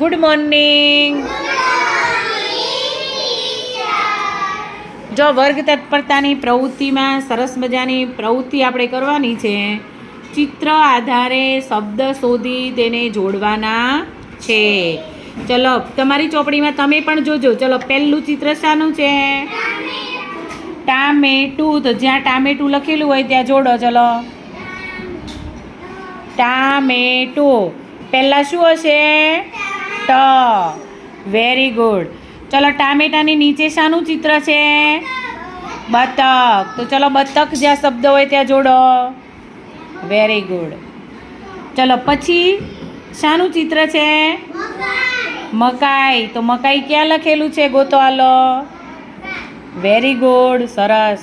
Good morning જો વર્ગ તત્પરતાની પ્રવૃત્તિમાં સરસ મજાની પ્રવૃત્તિ આપણે કરવાની છે, ચિત્ર આધારે શબ્દ શોધી તેને જોડવાના છે. ચલો, તમારી ચોપડીમાં તમે પણ જોજો. ચલો, પહેલું ચિત્ર શાનું છે? ટામેટું. તો જ્યાં ટામેટું લખેલું હોય ત્યાં જોડો, ચલો. ટામેટું. પહેલાં શું હશે? ટ વેરી ગુડ ચલો, ટામેટાની નીચે શાનું ચિત્ર છે? બતક. તો ચલો, બતક જ્યાં શબ્દ હોય ત્યાં જોડો. વેરી ગુડ ચલો, પછી શાનું ચિત્ર છે? મકાઈ. તો મકાઈ ક્યાં લખેલું છે, ગોતવાલો? વેરી ગુડ સરસ.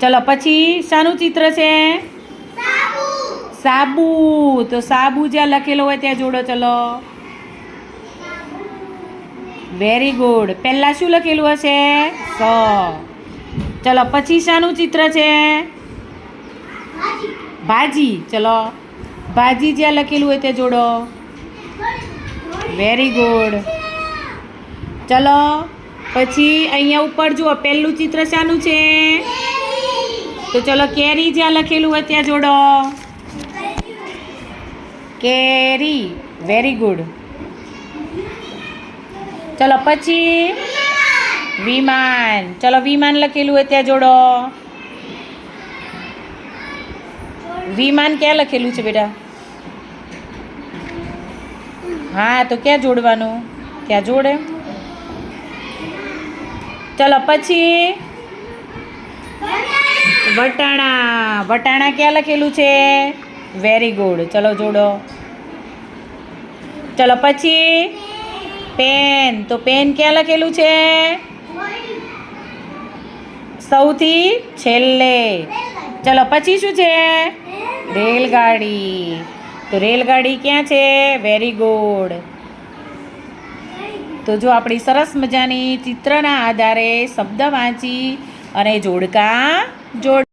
ચલો, પછી શાનું ચિત્ર છે? સાબુ, તો સાબુ જ્યાં લખેલો હોય ત્યાં જોડો ચલો. વેરી ગુડ પહેલાં શું લખેલું હશે? સ. ચલો, પછી શાનું ચિત્ર છે? ભાજી. ચલો. ભાજી જ્યાં લખેલું હોય ત્યાં જોડો. વેરી ગુડ ચલો, પછી અહીંયા ઉપર જુઓ, પહેલું ચિત્ર શાનું છે? તો ચલો, કેરી જ્યાં લખેલું હોય ત્યાં જોડો. કેરી. વેરી ગુડ ચલો પછી વિમાન. ચલો વિમાન લખેલું હોય ત્યાં જોડો. વિમાન ક્યાં લખેલું છે બેટા? હા, તો ક્યાં જોડવાનું? ક્યાં જોડે? ચલો પછી વટાણા. વટાણા ક્યાં લખેલું છે? વેરી ગુડ ચલો જોડો. ચલો પછી પેન તો પેન ક્યાં લખેલું છે? સૌથી છેલ્લે. ચલો પછી શું છે? રેલગાડી. તો રેલગાડી ક્યાં છે? વેરી ગુડ તો જો આપણી સરસ મજાની ચિત્રના આધારે શબ્દ વાંચી અને જોડકા જોડ.